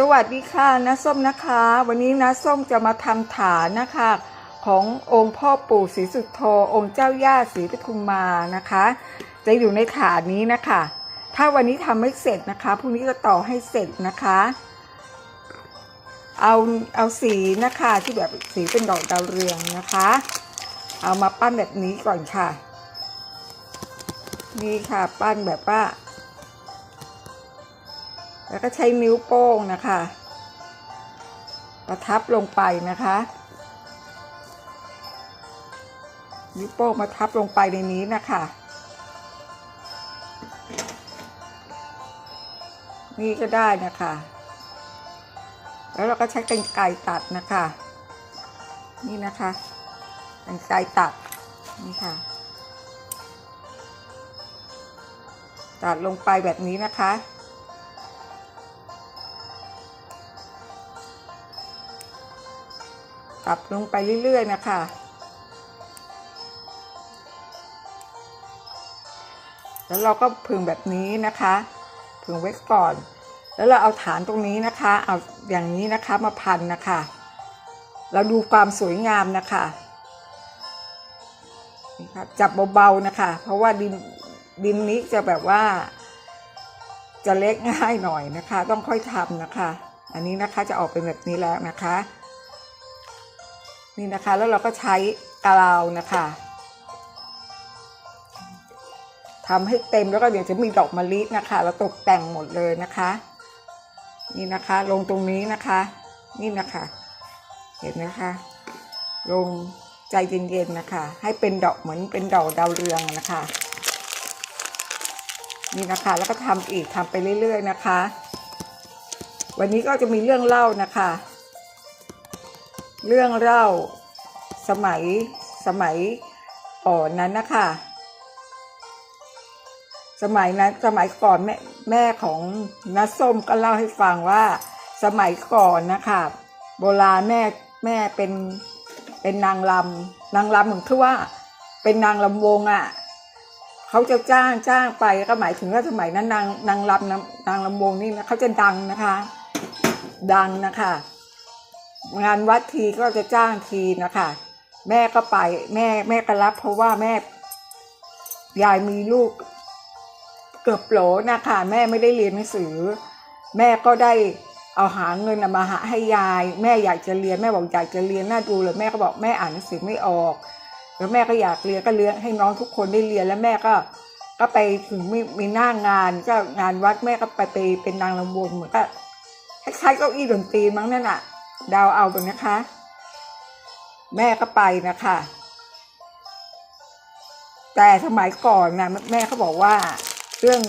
สวัสดีค่ะน้าส้มนะคะ วันนี้น้าส้มจะมาทำฐานนะคะ ขององค์พ่อปู่ศรีสุโธองค์เจ้าย่าศรีปทุมมานะคะ จะอยู่ในฐานนี้นะคะ ถ้าวันนี้ทำไม่เสร็จนะคะพรุ่งนี้ก็ต่อให้เสร็จนะคะ เอาเอาสีนะคะที่แบบสีเป็นดอกดาวเรืองนะคะ เอามาปั้นแบบนี้ก่อนค่ะ นี่ค่ะปั้นแบบว่า แล้วก็ใช้นิ้วโป้งนะคะ ประทับลงไปนะคะ นิ้วโป้งมาทับลงไปในนี้นะคะ นี่ก็ได้นะคะ แล้วเราก็ใช้กรรไกรตัดนะคะ นี่นะคะกรรไกรตัดนี่ค่ะ ตัดลงไปแบบนี้นะคะ ตัดลงไปเรื่อย ๆ นะคะ แล้วเราก็ผึ่งแบบนี้นะคะผึ่งไว้ก่อน แล้วเราเอาฐานตรงนี้นะคะ เอาอย่างนี้นะคะมาพันนะคะ เราดูความสวยงามนะคะนี่ค่ะจับเบาๆนะคะ เพราะว่าดินดินนี้จะแบบว่า จะเล็กง่ายหน่อยนะคะ ต้องค่อยทำนะคะ อันนี้นะคะจะออกเป็นแบบนี้แล้วนะคะ นี่นะคะ แล้วเราก็ใช้กาวาวนะคะทำให้เต็มแล้วก็เดี๋ยวจะมีดอกมะลินะคะเราตกแต่งหมดเลยนะคะ นี่นะคะ ลงตรงนี้นะคะ นี่นะคะ เห็นนะคะ ลงใจเย็นๆนะคะ ให้เป็นดอกเหมือนเป็นดอกดาวเรืองนะคะ นี่นะคะแล้วก็ทำอีกทำไปเรื่อย ๆ นะคะ วันนี้ก็จะมีเรื่องเล่านะคะ เรื่องเล่าสมัยสมัยก่อนนั้นนะคะสมัยนั้นสมัยก่อนแม่แม่ของน้าส้มก็เล่าให้ฟังว่าสมัยก่อนนะคะโบราณแม่แม่เป็นเป็นนางลำนางลำเหมือนคือว่าเป็นนางลำวงอะ่ะเขาจะจ้างจ้างไปก็หมายถึงว่าสมัยนั้นนางนางลำนางนางลำวงนี่นะเขาจะดังนะคะ ดังนะคะ งานวัดทีก็จะจ้างทีนะคะ แม่ก็ไปแม่แม่ก็รับ เพราะว่าแม่ ยายมีลูกเกือบโหลนะคะแม่ไม่ได้เรียนหนังสือ แม่ก็ได้เอาหาเงินมาหาให้ยาย แม่อยากจะเรียนแม่บอกอยากจะเรียนน่าดูเลยแม่ก็บอกแม่อ่านหนังสือไม่ออก แล้วแม่ก็อยากเรียนก็เรียนให้น้องทุกคนได้เรียนแล้วแม่ก็ก็ไปถึงมีมีหน้างานก็งานวัดแม่ก็ไปไปเป็นนางลำวงเหมือนก็คล้ายๆเก้าอี้ดนตรีมั้งนั่นน่ะ ดาวเอาไปนะคะ แม่ก็ไปนะคะ แต่สมัยก่อนนะแม่เขาบอกว่า เรื่อง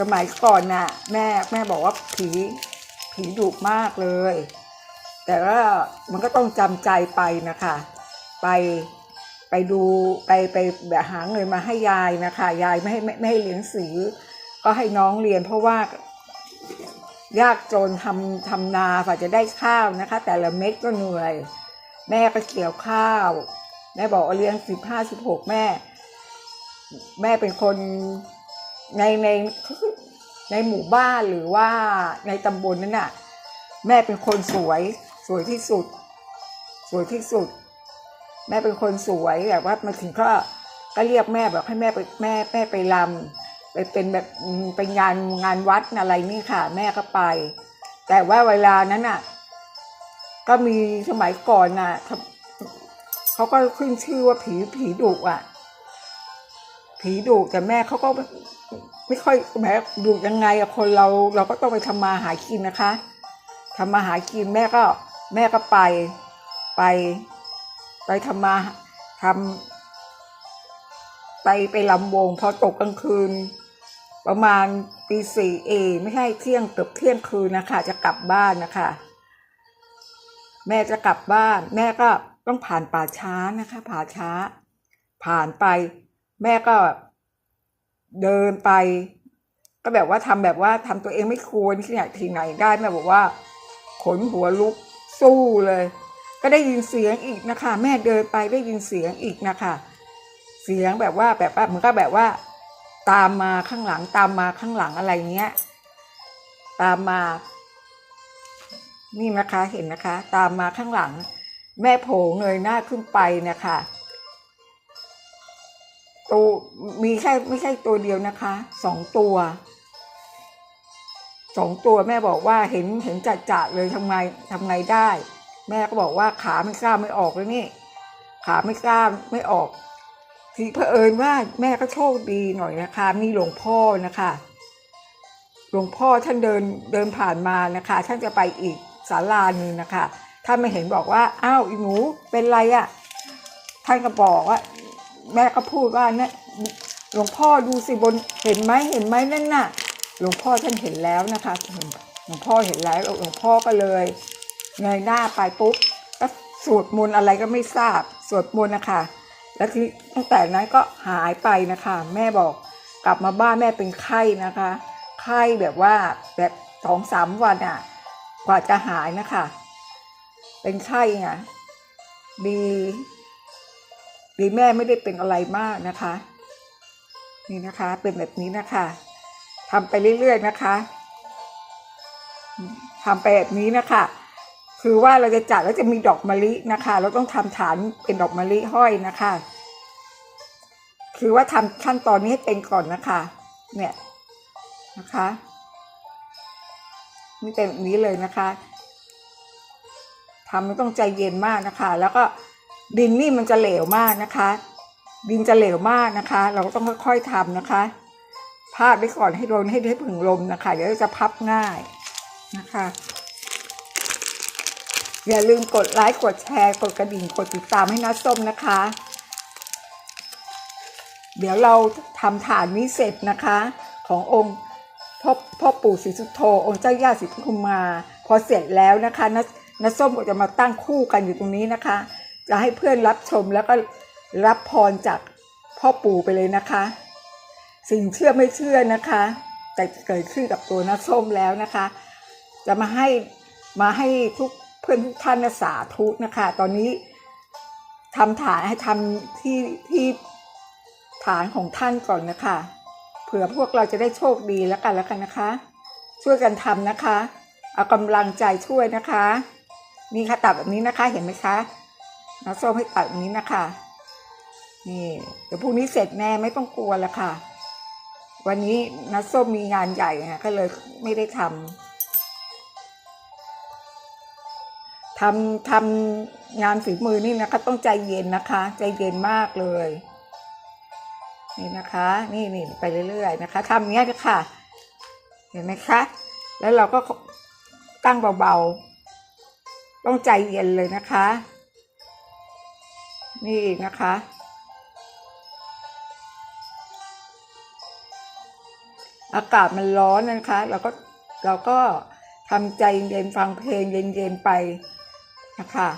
สมัยก่อนน่ะ แม่แม่บอกว่าผีผีดุมากเลย แต่ว่ามันก็ต้องจำใจไปนะคะ ไปไปดูไปไปแบบหาเงินมาให้ยายนะคะ ยายไม่ให้ไม่ไม่ให้เรียนหนังสือ ก็ให้น้องเรียนเพราะว่า ยากจนทำทำนาฝ่าจะได้ข้าวนะคะ แต่ละเม็ดก็เหนื่อย แม่ก็เกี่ยวข้าว แม่บอกเลี้ยงสิบห้าสิบหกแม่ แม่เป็นคนในในในหมู่บ้านหรือว่าในตำบลนั้นน่ะ แม่เป็นคนสวย สวยที่สุด สวยที่สุด แม่เป็นคนสวยแบบว่ามาถึงก็ก็เรียกแม่แบบให้แม่ไปแม่แม่ไปลำ ไปเป็นแบบเป็นงานงานวัดอะไรนี่ค่ะ แม่ก็ไป แต่ว่าเวลานั้นน่ะ ก็มีสมัยก่อนน่ะเขาเขาก็ขึ้นชื่อว่าผีผีดุอะ ผีดุแต่แม่เขาก็ไม่ค่อยแหมดุยังไงอะคนเราเราก็ต้องไปทำมาหากินนะคะทำมาหากินแม่ก็แม่ก็ไปไป ไปทำมาทำไปไปลำวงพอตกกลางคืน ประมาณตีสี่เอไม่ใช่เที่ยงเกือบเที่ยงคืนนะคะ จะกลับบ้านนะคะ แม่จะกลับบ้าน แม่ก็ต้องผ่านป่าช้านะคะป่าช้า ผ่านไป แม่ก็เดินไป ก็แบบว่าทำแบบว่าทำตัวเองไม่ควรที่ไหนที่ไหนได้แม่บอกว่า ขนหัวลุกสู้เลย ก็ได้ยินเสียงอีกนะคะ แม่เดินไปได้ยินเสียงอีกนะคะ เสียงแบบว่าแบบว่ามันก็แบบว่า ตามมาข้างหลัง ตามมาข้างหลังอะไรเงี้ย ตามมา นี่นะคะเห็นนะคะ ตามมาข้างหลัง แม่โผงเงยหน้าขึ้นไปนะคะตัวมีแค่ไม่ใช่ตัวเดียวนะคะสองตัวสองตัวแม่บอกว่าเห็นเห็นจัดจะๆเลยทำไงทำไงได้ แม่ก็บอกว่าขาไม่กล้าไม่ออกเลยนี่ ขาไม่กล้าไม่ออก ทีเผอิญว่าแม่ก็โชคดีหน่อยนะคะ มีหลวงพ่อนะคะ หลวงพ่อท่านเดินเดินผ่านมานะคะ ท่านจะไปอีกศาลานึงนะคะท่านไม่เห็นบอกว่าอ้าวอีหนูเป็นไรอะ่ะท่านก็บอกว่า แม่ก็พูดว่าเนี่ยหลวงพ่อดูสิบนเห็นไหมเห็นไหมนั่นน่ะ หลวงพ่อท่านเห็นแล้วนะคะหลวงพ่อเห็นแล้วหลวงพ่อก็เลยเงยหน้าไปปุ๊บก็สวดมนต์อะไรก็ไม่ทราบสวดมนต์นะคะ แล้วทีตั้งแต่นั้นก็หายไปนะคะ แม่บอกกลับมาบ้านแม่เป็นไข้นะคะ ไข้แบบว่าแบบสองสามวันอะ กว่าจะหายนะคะ เป็นไข้ไงดีดีแม่ไม่ได้เป็นอะไรมากนะคะ นี่นะคะเป็นแบบนี้นะคะทำไปเรื่อยๆนะคะทำไปแบบนี้นะคะ คือว่าเราจะจัดแล้วจะมีดอกมะลินะคะ เราต้องทำฐานเป็นดอกมะลิห้อยนะคะ คือว่าทำขั้นตอนนี้ให้เป็นก่อนนะคะ เนี่ยนะคะนี่เป็นแบบนี้เลยนะคะทำไม่ต้องใจเย็นมากนะคะ แล้วก็ดินนี่มันจะเหลวมากนะคะ ดินจะเหลวมากนะคะ เราก็ต้องค่อยๆทำนะคะพาดไว้ก่อนให้โดนให้ได้ผึ่งลมนะคะ เดี๋ยวจะพับง่ายนะคะ อย่าลืมกดไลค์ กดแชร์ กดกระดิ่ง กดติดตามให้น้าส้มนะคะ เดี๋ยวเราทำฐานนี้เสร็จนะคะ ขององค์พ่อพ่อปู่ศรีสุโธองค์เจ้าย่าศรีปทุมมา พอเสร็จแล้วนะคะนน้าส้มก็จะมาตั้งคู่กันอยู่ตรงนี้นะคะ จะให้เพื่อนรับชมแล้วก็รับพรจากพ่อปู่ไปเลยนะคะ สิ่งเชื่อไม่เชื่อนะคะ แต่เกิดขึ้นกับตัวน้าส้มแล้วนะคะ จะมาให้มาให้ทุก เพื่อนทุกท่านสาธุนะคะ ตอนนี้ทำฐานให้ทำที่ที่ฐานของท่านก่อนนะคะ เผื่อพวกเราจะได้โชคดีแล้วกันแล้วกันนะคะ ช่วยกันทำนะคะ เอากำลังใจช่วยนะคะ นี่ค่ะตัดแบบนี้นะคะเห็นไหมคะน้าส้มให้ตัดแบบนี้นะคะนี่เดี๋ยวพรุ่งนี้เสร็จแน่ไม่ต้องกลัวแล้วค่ะ วันนี้น้าส้มมีงานใหญ่ค่ะก็เลยไม่ได้ทำำทำงานฝีมือนี่นะคะ ต้องใจเย็นนะคะ ใจเย็นมากเลย นี่นะคะ นี่นี่ไปเรื่อยๆนะคะทำอย่างเงี้ยนะคะเห็นไหมคะ แล้วเราก็ตั้งเบาๆ ต้องใจเย็นเลยนะคะ นี่นะคะอากาศมันร้อนนะคะ เราก็เราก็ทำใจเย็นฟังเพลงเย็นๆไป นะคะ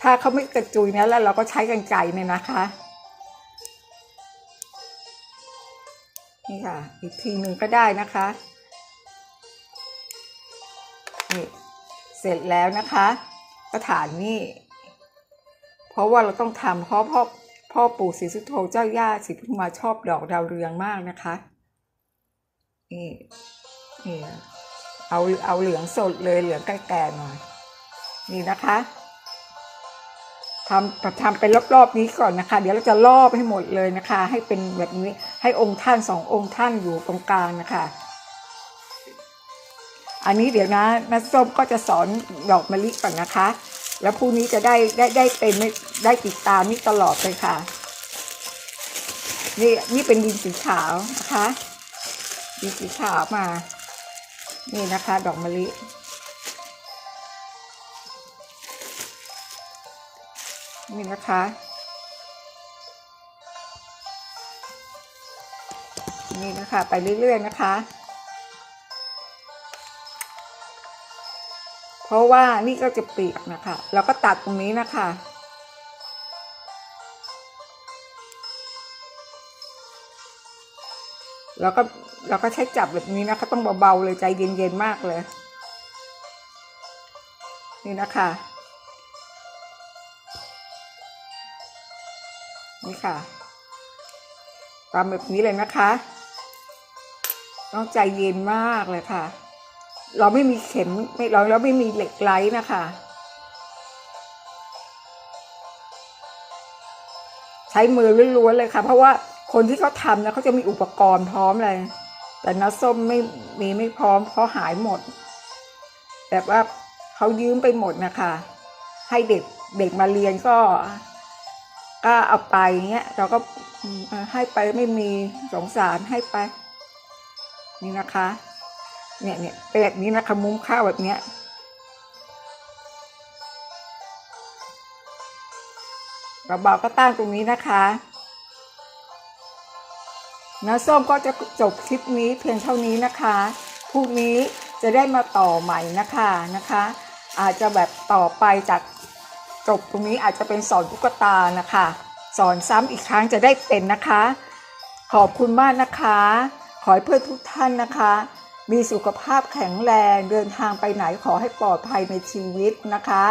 ถ้าเขาไม่กระจุยนะแล้วเราก็ใช้กันไกรเนี่ยนะคะ นี่ค่ะ อีกทีหนึ่งก็ได้นะคะนี่เสร็จแล้วนะคะกระถานนี่เพราะว่าเราต้องทำเพราะพ่อพ่อปู่ศรีสุโธเจ้าย่าศรีปทุมมาชอบดอกดาวเรืองมากนะคะนี่นี่เอาเอาเหลืองสดเลยเหลืองแก่ๆหน่อย นี่นะคะทำทำเป็นรอบๆนี้ก่อนนะคะ เดี๋ยวเราจะรอบให้หมดเลยนะคะ ให้เป็นแบบนี้ให้องค์ท่านสององค์ท่านอยู่ตรงกลางนะคะ อันนี้เดี๋ยวนะนัส้มก็จะสอนดอกมะลิก่อนนะคะ แล้วพรุ่งนี้จะได้ได้ได้เป็นได้ติดตามนี่ตลอดเลยค่ะ นี่นี่เป็นดินสีขาวนะคะดินสีขาวมา นี่นะคะ ดอกมะลิ นี่นะคะ นี่นะคะ ไปเรื่อยๆนะคะ เพราะว่านี่ก็จะเปียกนะคะแล้วก็ตัดตรงนี้นะคะแล้วก็เราก็ใช้จับแบบนี้นะคะต้องเบาๆเลยใจเย็นๆมากเลย นี่นะคะ นี่ค่ะตามแบบนี้เลยนะคะ ต้องใจเย็นมากเลยค่ะ เราไม่มีเข็มไม่เราเราไม่มีเหล็กไหลนะคะ ใช้มือล้วนๆเลยค่ะ เพราะว่าคนที่เขาทำนะเขาจะมีอุปกรณ์พร้อมเลย แต่น้าส้มไม่มีไม่พร้อมเพราะหายหมด แบบว่าเขายืมไปหมดนะคะ ให้เด็กเด็กมาเรียนก็ ก็เอาไปอย่างเงี้ยเราก็ให้ไปไม่มีสงสารให้ไป นี่นะคะ เนี่ยเนี่ยเป็นแบบนี้นะคะมุ้งข้าวแบบเนี้ยกระเบาก็ตั้งตรงนี้นะคะน้าส้มก็จะจบคลิปนี้เพียงเท่านี้นะคะพรุ่งนี้จะได้มาต่อใหม่นะคะนะคะ อาจจะแบบต่อไปจาก จบตรงนี้อาจจะเป็นสอนตุ๊กตานะคะ สอนซ้ำอีกครั้งจะได้เป็นนะคะ ขอบคุณมากนะคะ ขอให้เพื่อนทุกท่านนะคะ มีสุขภาพแข็งแรงเดินทางไปไหนขอให้ปลอดภัยในชีวิตนะคะ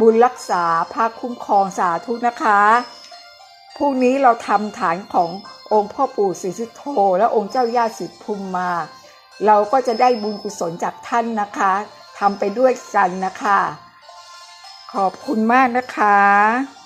บุญรักษาพระคุ้มครองสาธุนะคะพรุ่งนี้เราทำฐานขององค์พ่อปู่ศรีสุโธและองค์เจ้าย่าสิทธิภูมิมา เราก็จะได้บุญกุศลจากท่านนะคะทำไปด้วยกันนะคะ ขอบคุณมากนะคะ